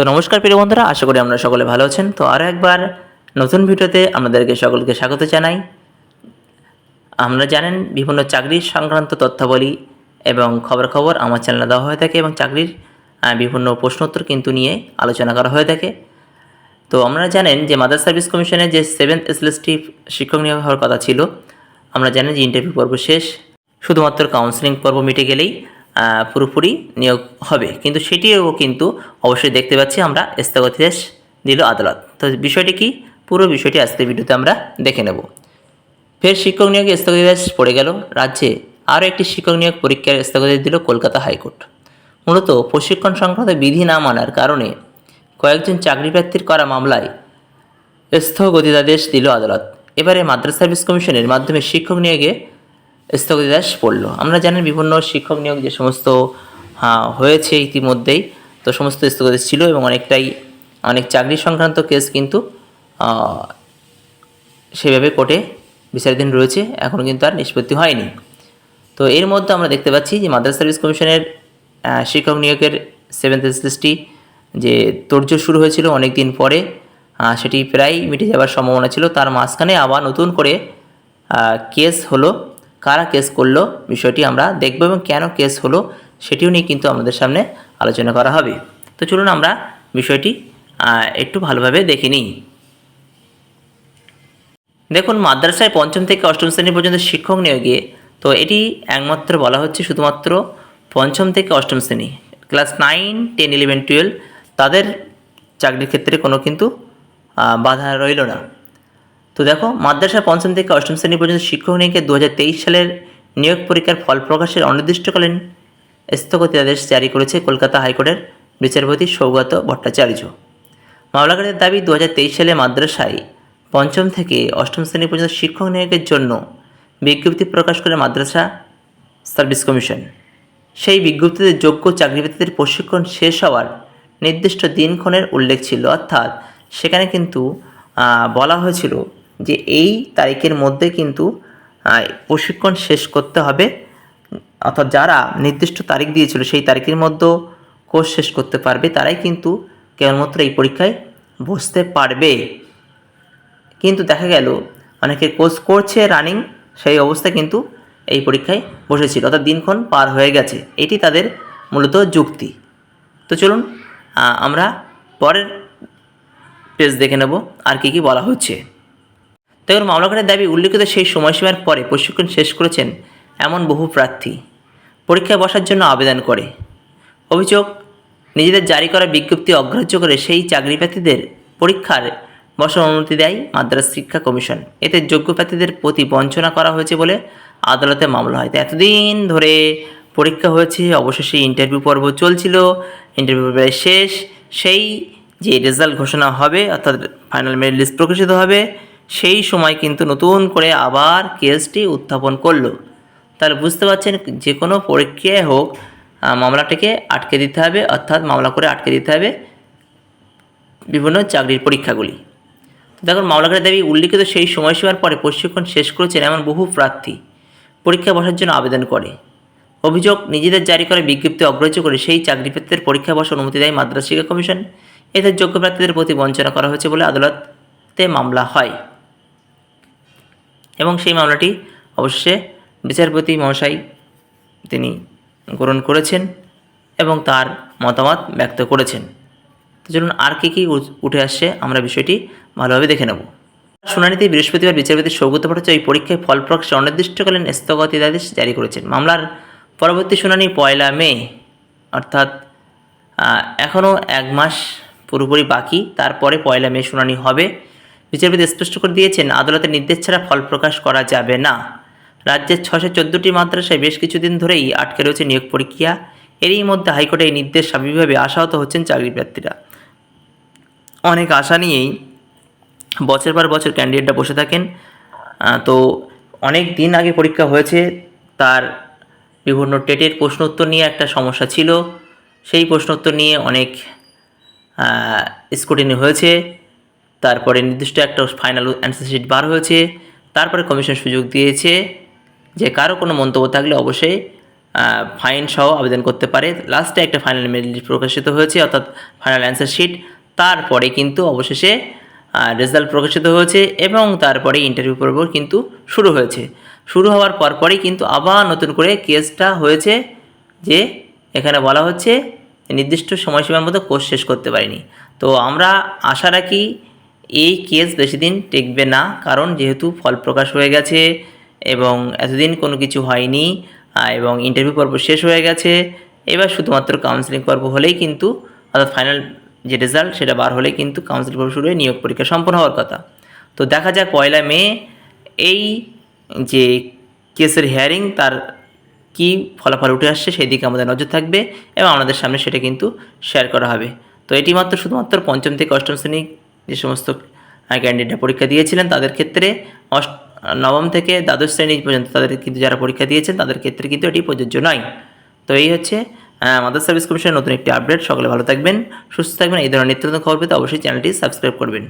তো নমস্কার প্রিয় বন্ধুরা, আশা করি আপনারা সকলে ভালো আছেন। তো আরও একবার নতুন ভিডিওতে আপনাদেরকে সকলকে স্বাগত জানাই। আমরা জানেন বিভিন্ন চাকরির সংক্রান্ত তথ্যাবলী এবং খবর খবর আমার চ্যানেলে দেওয়া হয়ে থাকে এবং চাকরির বিভিন্ন প্রশ্নোত্তর কিন্তু নিয়ে আলোচনা করা হয়ে থাকে। তো আপনারা জানেন যে মাদার সার্ভিস কমিশনের যে সেভেন্থ এসএলএসটি শিক্ষক নিয়োগ হওয়ার কথা ছিল, আমরা জানেন যে ইন্টারভিউ পর্ব শেষ, শুধুমাত্র কাউন্সিলিং পর্ব মিটে গেলেই পুরোপুরি নিয়োগ হবে। কিন্তু সেটিও কিন্তু অবশ্যই দেখতে পাচ্ছি আমরা স্থগিতাদেশ দিল আদালত। তো বিষয়টি কি? পুরো বিষয়টি আজকের ভিডিওতে আমরা দেখে নেব। ফের শিক্ষক নিয়োগে স্থগিতাদেশ পড়ে গেল। রাজ্যে আরও একটি শিক্ষক নিয়োগ পরীক্ষার স্থগিতাদেশ দিল কলকাতা হাইকোর্ট। মূলত প্রশিক্ষণ সংক্রান্ত বিধি না মানার কারণে কয়েকজন চাকরি প্রার্থীর করা মামলায় স্থগিতাদেশ দিল আদালত। এবারে মাদ্রাস সার্ভিস কমিশনের মাধ্যমে শিক্ষক নিয়োগে স্থগিতাদেশ পড়ল। আমরা জানেন বিভিন্ন শিক্ষক নিয়োগ যে সমস্ত হয়েছে ইতিমধ্যেই, তো সমস্ত স্থগিতাদেশ ছিল এবং অনেকটাই, অনেক চাকরি সংক্রান্ত কেস কিন্তু সেভাবে কোর্টে বিচারাধীন রয়েছে এখনও কিন্তু আর নিষ্পত্তি হয়নি। তো এর মধ্যে আমরা দেখতে পাচ্ছি যে মাদ্রাস সার্ভিস কমিশনের শিক্ষক নিয়োগের সেভেন্থ এসএসটি যে তোড়জোড় শুরু হয়েছিল অনেক দিন পরে সেটি প্রায় মিটে যাওয়ার সম্ভাবনা ছিল। তার মাঝখানে আবার নতুন করে কেস হলো কারা কেস করল বিষয়টি আমরা দেখব এবং কেন কেস হলো সেটিও নিয়ে কিন্তু আমাদের সামনে আলোচনা করা হবে। তো চলুন আমরা বিষয়টি একটু ভালোভাবে দেখে নিই। দেখুন, মাদ্রাসায় পঞ্চম থেকে অষ্টম শ্রেণি পর্যন্ত শিক্ষক নিয়োগে, তো এটি একমাত্র বলা হচ্ছে শুধুমাত্র পঞ্চম থেকে অষ্টম শ্রেণি। Class nine, ten, eleven, twelve, তাদের চাকরির ক্ষেত্রে কোনো কিন্তু বাধা রইল না। তো দেখো মাদ্রাসা পঞ্চম থেকে অষ্টম শ্রেণি পর্যন্ত শিক্ষক নিয়োগে দু সালের নিয়োগ পরীক্ষার ফল প্রকাশের অনির্দিষ্টকালীন স্থগিতাদেশ জারি করেছে কলকাতা হাইকোর্টের বিচারপতি সৌগত ভট্টাচার্য। মামলাকারীদের দাবি দু হাজার তেইশ সালে মাদ্রাসায় পঞ্চম থেকে অষ্টম শ্রেণি পর্যন্ত শিক্ষক নিয়োগের জন্য বিজ্ঞপ্তি প্রকাশ করে মাদ্রাসা সার্ভিস কমিশন। সেই বিজ্ঞপ্তিতে যোগ্য চাকরিপ্রার্থীদের প্রশিক্ষণ শেষ হওয়ার নির্দিষ্ট দিনক্ষণের উল্লেখ ছিল। অর্থাৎ সেখানে কিন্তু বলা হয়েছিল যে এই তারিখের মধ্যে কিন্তু প্রশিক্ষণ শেষ করতে হবে। অর্থাৎ যারা নির্দিষ্ট তারিখ দিয়েছিল সেই তারিখের মধ্যে কোর্স শেষ করতে পারবে, তারাই কিন্তু কেবলমাত্র এই পরীক্ষায় বসতে পারবে। কিন্তু দেখা গেল, অনেকে কোর্স করছে রানিং, সেই অবস্থা কিন্তু এই পরীক্ষায় বসেছিল। অর্থাৎ দিনক্ষণ পার হয়ে গেছে। এটি তাদের মূলত যুক্তি। তো চলুন আমরা পরের পেজ দেখে নেব, আর কী কী বলা হচ্ছে। দেখুন মামলাকারের দাবি উল্লিখিত সেই সময়সীমার পরে প্রশিক্ষণ শেষ করেছেন এমন বহু প্রার্থী। পরীক্ষায় বসার জন্য আবেদন করে। অভিযোগ, নিজেদের জারি করা বিজ্ঞপ্তি অগ্রাহ্য করে সেই চাকরি প্রার্থীদের পরীক্ষার বসার অনুমতি দেয় মাদ্রাস শিক্ষা কমিশন। এতে যোগ্য প্রার্থীদের প্রতি বঞ্চনা করা হয়েছে বলে আদালতে মামলা হয়। তো এতদিন ধরে পরীক্ষা হয়েছে, অবশেষে ইন্টারভিউ পর্ব চলছিল, ইন্টারভিউ প্রায় শেষ, সেই যে রেজাল্ট ঘোষণা হবে, অর্থাৎ ফাইনাল মেরিট লিস্ট প্রকাশিত হবে সেই সময় কিন্তু নতুন করে আবার কেসটি উত্থাপন করল। তাহলে বুঝতে পারছেন, যে কোনো পরীক্ষায় হোক মামলাটাকে আটকে দিতে হবে, অর্থাৎ মামলা করে আটকে দিতে হবে বিভিন্ন চাকরির পরীক্ষাগুলি। দেখুন, মামলাকারীর দাবি উল্লিখিত সেই সময়সীমার পরে প্রশিক্ষণ শেষ করেছেন এমন বহু প্রার্থী পরীক্ষা বসার জন্য আবেদন করে। অভিযোগ নিজেদের জারি করে বিজ্ঞপ্তি অগ্রাহ্য করে সেই চাকরি প্রার্থীদের পরীক্ষা বসার অনুমতি দেয় মাদ্রাস শিক্ষা কমিশন। এদের যোগ্য প্রার্থীদের প্রতি বঞ্চনা করা হয়েছে বলে আদালতে মামলা হয়। এবং সেই মামলাটি অবশ্যই বিচারপতি মহাশয় তিনি গ্রহণ করেছেন এবং তার মতামত ব্যক্ত করেছেন। চলুন আর কী কী উঠে আসছে আমরা বিষয়টি ভালোভাবে দেখে নেব। শুনানিতে বৃহস্পতিবার বিচারপতি সৌগত ভট্টাচার্য এই পরীক্ষায় ফল প্রকাশে অনির্দিষ্টকালীন স্থগিতাদেশ জারি করেছেন। মামলার পরবর্তী শুনানি পয়লা মে, অর্থাৎ এখনও এক মাস পুরোপুরি বাকি, তারপরে পয়লা মে শুনানি হবে। বিচারপতি স্পষ্ট করে দিয়েছেন, আদালতের নির্দেশ ছাড়া ফল প্রকাশ করা যাবে না। রাজ্যের ছশো চোদ্দোটি মাদ্রাসায় বেশ কিছুদিন ধরেই আটকে রয়েছে নিয়োগ পরীক্ষা এরই মধ্যে হাইকোর্টে এই নির্দেশ স্বাভাবিকভাবে আশাহত হচ্ছেন চাকরি প্রার্থীরা অনেক আশা নিয়েই বছর পর বছর ক্যান্ডিডেটরা বসে থাকেন। তো অনেক দিন আগে পরীক্ষা হয়েছে, তার বিভিন্ন টেটের প্রশ্ন উত্তর নিয়ে একটা সমস্যা ছিল। সেই প্রশ্ন উত্তর নিয়ে অনেক স্কুটিনি হয়েছে। তারপরে নির্দিষ্ট একটা ফাইনাল অ্যান্সার শিট বার হয়েছে, তারপরে কমিশন সুযোগ দিয়েছে যে কারও কোনো মন্তব্য থাকলে অবশ্যই ফাইন সহ আবেদন করতে পারে। লাস্টে একটা ফাইনাল মেরিট প্রকাশিত হয়েছে, অর্থাৎ ফাইনাল অ্যান্সার শিট তারপরে কিন্তু অবশেষে রেজাল্ট প্রকাশিত হয়েছে এবং তারপরে ইন্টারভিউ পর্ব কিন্তু শুরু হয়েছে। শুরু হওয়ার পরপরই কিন্তু আবার নতুন করে কেসটা হয়েছে যে এখানে বলা হচ্ছে, নির্দিষ্ট সময়সীমার মধ্যে কোর্স শেষ করতে পারিনি। তো আমরা আশা রাখি এই কেস বেশি দিন টিকবে না, কারণ যেহেতু ফল প্রকাশ হয়ে গেছে এবং এতদিন কোনো কিছু হয়নি এবং ইন্টারভিউ পর্ব শেষ হয়ে গেছে, এবার শুধুমাত্র কাউন্সিলিং পর্ব হলেই কিন্তু, অর্থাৎ ফাইনাল যে রেজাল্ট সেটা বার হলেই কিন্তু কাউন্সিলিং পর্ব শুরু হয়ে নিয়োগ পরীক্ষা সম্পন্ন হওয়ার কথা। তো দেখা যাক পয়লা মে, এই যে কেসের হিয়ারিং তার কি ফলাফল উঠে আসছে সেই দিকে আমাদের নজর থাকবে এবং আমাদের সামনে সেটা কিন্তু শেয়ার করা হবে। তো এটি মাত্র শুধুমাত্র পঞ্চম থেকে অষ্টম শ্রেণি সমস্ত ক্যান্ডিডেটরা পরীক্ষা দিয়েছিলেন, তাদের ক্ষেত্রে অষ্ট, নবম থেকে দ্বাদশ শ্রেণি পর্যন্ত তাদের কিন্তু যারা পরীক্ষা দিয়েছেন, তাদের ক্ষেত্রে কিন্তু এটি প্রযোজ্য নয়। তো এই হচ্ছে মাদার সার্ভিস কমিশনের নতুন একটি আপডেট সকলে ভালো থাকবেন, সুস্থ থাকবেন, এই ধরনের নিত্য খবর পেতে অবশ্যই চ্যানেলটি সাবস্ক্রাইব করবেন।